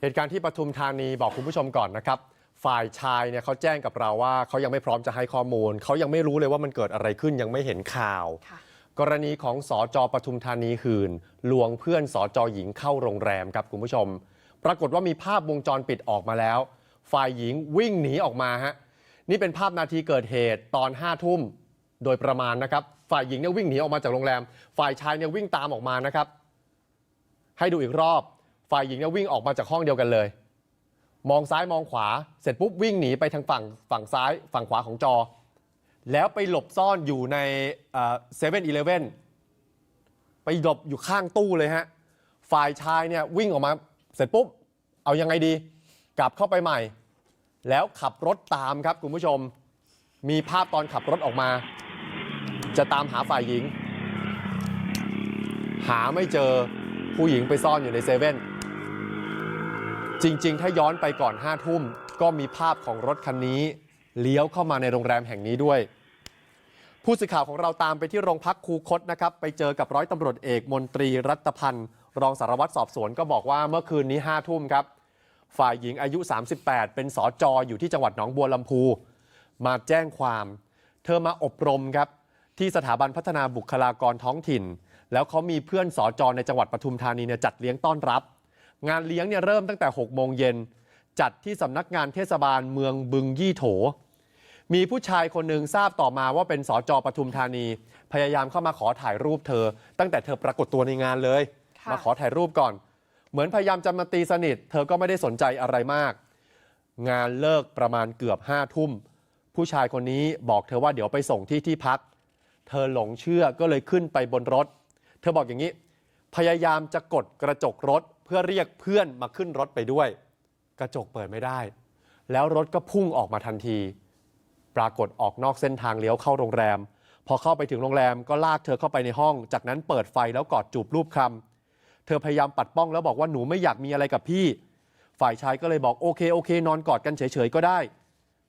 เหตุการณ์ที่ปทุมธานีบอกคุณผู้ชมก่อนนะครับ ฝ่ายชายเนี่ยเขาแจ้งกับเราว่าเขายังไม่พร้อมจะให้ข้อมูล เขายังไม่รู้เลยว่ามันเกิดอะไรขึ้นยังไม่เห็นข่าวค่ะกรณีของสอจอปทุมธานีหืน ลวงเพื่อนสอจอหญิงเข้าโรงแรมครับคุณผู้ชม ปรากฏว่ามีภาพวงจรปิดออกมาแล้ว ฝ่ายหญิงวิ่งหนีออกมาฮะนี่เป็นภาพนาทีเกิดเหตุตอนห้าทุ่มโดยประมาณนะครับ ฝ่ายหญิงเนี่ยวิ่งหนีออกมาจากโรงแรม ฝ่ายชายเนี่ยวิ่งตามออกมานะครับ ให้ดูอีกรอบ ฝ่ายหญิงเนี่ยวิ่งออกมาจากห้องเดียวกันเลย มองซ้ายมองขวาเสร็จปุ๊บวิ่งหนีไปทางฝั่งฝั่งซ้ายฝั่งขวาของจอ แล้วไปหลบซ่อนอยู่ในเซเว่นอีเลฟเว่นไปหลบอยู่ข้างตู้เลยฮะฝ่ายชายเนี่ยวิ่งออกมาเสร็จปุ๊บ เอายังไงดี กลับเข้าไปใหม่ แล้วขับรถตามครับคุณผู้ชม มีภาพตอนขับรถออกมา จะตามหาฝ่ายหญิง หาไม่เจอผู้หญิงไปซ่อนอยู่ในเซเว่น จริง ๆ ถ้าย้อนไปก่อน5้าทุ่มก็มีภาพของรถคันนี้ เลี้ยวเข้ามาในโรงแรมแห่งนี้ด้วย ผู้สื่อข่าวของเราตามไปที่โรงพักคูคตนะครับ ไปเจอกับร้อยตำรวจเอกมนตรีรัตพันธ์ รองสารวัตรสอบสวนก็บอกว่าเมื่อคืนนี้5้าทุ่มครับ ฝ่ายหญิงอายุ 38 เป็นสอจออยู่ที่จังหวัดหนองบัวลำพู มาแจ้งความ เธอมาอบรมครับที่สถาบันพัฒนาบุคลากรท้องถิ่น แล้วเขามีเพื่อนสอจอในจังหวัดปทุมธานีเนี่ยจัดเลี้ยงต้อนรับ งานเลี้ยงเนี่ยเริ่มตั้งแต่6โมงเย็นจัดที่สำนักงานเทศบาลเมืองบึงยี่โถ มีผู้ชายคนหนึ่งทราบต่อมาว่าเป็นสอจอปทุมธานี พยายามเข้ามาขอถ่ายรูปเธอ ตั้งแต่เธอปรากฏตัวในงานเลยค่ะมาขอถ่ายรูปก่อน เหมือนพยายามจะมาตีสนิท เธอก็ไม่ได้สนใจอะไรมาก งานเลิกประมาณเกือบห้าทุ่ม ผู้ชายคนนี้บอกเธอว่าเดี๋ยวไปส่งที่ที่พัก เธอหลงเชื่อก็เลยขึ้นไปบนรถ เธอบอกอย่างนี้ พยายามจะกดกระจกรถ เพื่อเรียกเพื่อนมาขึ้นรถไปด้วย กระจกเปิดไม่ได้ แล้วรถก็พุ่งออกมาทันที ปรากฏออกนอกเส้นทางเลี้ยวเข้าโรงแรม พอเข้าไปถึงโรงแรมก็ลากเธอเข้าไปในห้อง จากนั้นเปิดไฟแล้วกอดจูบรูปคลำเธอพยายามปัดป้องแล้วบอกว่าหนูไม่อยากมีอะไรกับพี่ ฝ่ายชายก็เลยบอกโอเคโอเค นอนกอดกันเฉยๆก็ได้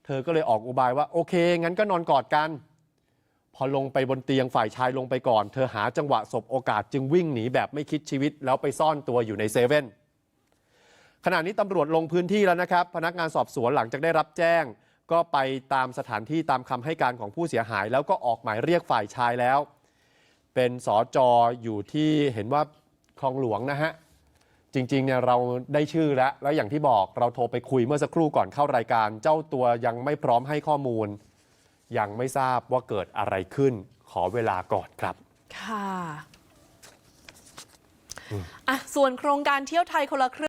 เธอก็เลยออกอุบายว่าโอเค งั้นก็นอนกอดกัน พอลงไปบนเตียงฝ่ายชายลงไปก่อน เธอหาจังหวะสบโอกาสจึงวิ่งหนีแบบไม่คิดชีวิต แล้วไปซ่อนตัวอยู่ในเซเว่นขณะนี้ตำรวจลงพื้นที่แล้วนะครับ พนักงานสอบสวนหลังจากได้รับแจ้ง ก็ไปตามสถานที่ตามคำให้การของผู้เสียหาย แล้วก็ออกหมายเรียกฝ่ายชายแล้ว เป็นสอจออยู่ที่เห็นว่าคลองหลวงนะฮะจริงๆเนี่ยเราได้ชื่อแล้ว แล้วอย่างที่บอกเราโทรไปคุยเมื่อสักครู่ก่อนเข้ารายการ เจ้าตัวยังไม่พร้อมให้ข้อมูล ยังไม่ทราบว่าเกิดอะไรขึ้น ขอเวลาก่อนครับ ค่ะอะส่วนโครงการเที่ยวไทยคนละครึ่ง